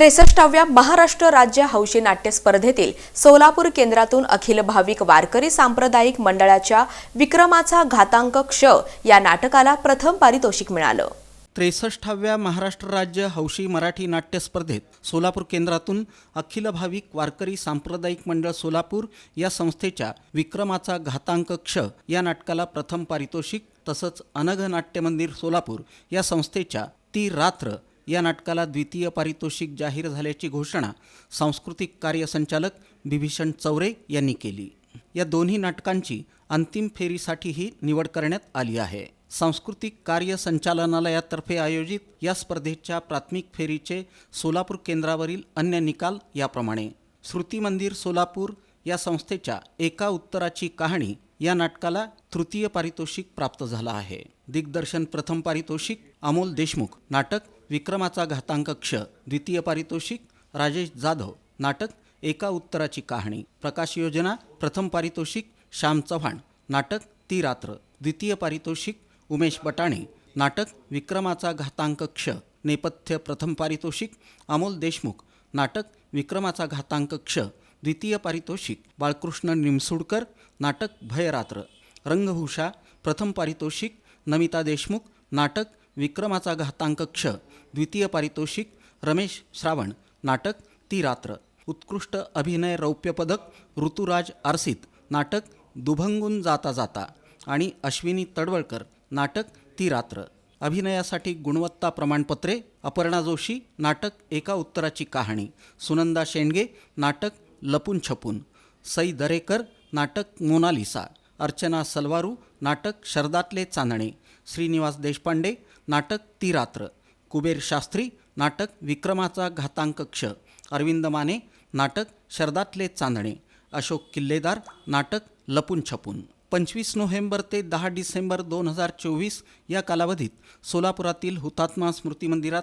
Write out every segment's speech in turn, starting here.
त्रेसष्टाव्या महाराष्ट्र राज्य हौशी नाट्य स्पर्धेतील सोलापूर केंद्रातून अखिल भाविक वारकरी सांप्रदायिक मंडळाच्या विक्रमाचा घातांक क्ष या नाटकाला प्रथम पारितोषिक मिळालं. त्रेसष्टाव्या महाराष्ट्र राज्य हौशी मराठी नाट्य स्पर्धेत सोलापूर केंद्रातून अखिल भाविक वारकरी सांप्रदायिक मंडळ सोलापूर या संस्थेच्या विक्रमाचा घातांक क्ष या नाटकाला प्रथम पारितोषिक तसंच अनघ नाट्य मंदिर सोलापूर या संस्थेच्या ती रात्र या नाटकाला द्वितीय पारितोषिक जाहीर झाल्याची घोषणा सांस्कृतिक कार्य संचालक बिभीषण चौरे यांनी केली. या दोन्ही नाटकांची अंतिम फेरीसाठीही निवड करण्यात आली आहे. सांस्कृतिक कार्य संचालनालयातर्फे आयोजित या स्पर्धेच्या प्राथमिक फेरीचे सोलापूर केंद्रावरील अन्य निकाल याप्रमाणे. श्रुती मंदिर सोलापूर या संस्थेच्या एका उत्तराची कहाणी या नाटकाला तृतीय पारितोषिक प्राप्त झालं आहे. दिग्दर्शन प्रथम पारितोषिक अमोल देशमुख. नाटक विक्रमाचा घातांक क्ष द्वितीय पारितोषिक राजेश जाधव. नाटक एका उत्तराची कहाणी. प्रकाश योजना प्रथम पारितोषिक श्याम चव्हाण. नाटक ती रात्र. द्वितीय पारितोषिक उमेश बटाणे. नाटक विक्रमाचा घातांक क्ष नेपथ्य प्रथम पारितोषिक अमोल देशमुख. नाटक विक्रमाचा घातांक क्ष द्वितीय पारितोषिक बाळकृष्ण निमसुडकर. नाटक भयरात्र. रंगभूषा प्रथम पारितोषिक नमिता देशमुख. नाटक विक्रमाचा घातांक क्ष द्वितीय पारितोषिक रमेश श्रावण नाटक ती रात्र. उत्कृष्ट अभिनय रौप्यपदक ऋतुराज आरसित. नाटक दुभंगून जाता जाता. आणि अश्विनी तडवळकर. नाटक ती रात्र. अभिनयासाठी गुणवत्ता प्रमाणपत्रे अपर्णा जोशी. नाटक एका उत्तराची कहाणी. सुनंदा शेंडगे. नाटक लपून छपून. सई दरेकर. नाटक मोनालिसा. अर्चना सलवारू. नाटक शरदातले चांदणे. श्रीनिवास देशपांडे नाटक ती रात्र. कुबेर शास्त्री नाटक विक्रमाचा घातांक क्ष. अरविंद माने नाटक शरदातले चांदणे. अशोक किल्लेदार नाटक लपून छपून. पंचवीस नोव्हेंबर ते दहा डिसेंबर दोन हजार चोवीस या कालावधीत सोलापुरातील हुतात्मा स्मृती मंदिरात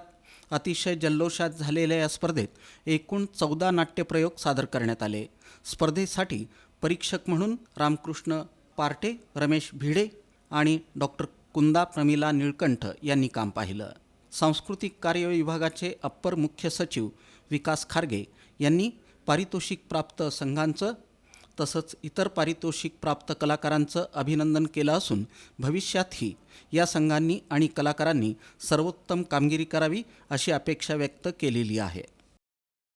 अतिशय जल्लोषात झालेल्या या स्पर्धेत एकूण चौदा नाट्यप्रयोग सादर करण्यात आले. स्पर्धेसाठी परीक्षक म्हणून रामकृष्ण पार्टे रमेश भिडे आणि डॉक्टर कुंदा प्रमिला निळकंठ यांनी काम पाहिलं. सांस्कृतिक कार्य विभागाचे अप्पर मुख्य सचिव विकास खारगे यांनी पारितोषिक प्राप्त संघांचं तसंच इतर पारितोषिक प्राप्त कलाकारांचं अभिनंदन केलं असून भविष्यातही या संघांनी आणि कलाकारांनी सर्वोत्तम कामगिरी करावी अशी अपेक्षा व्यक्त केलेली आहे.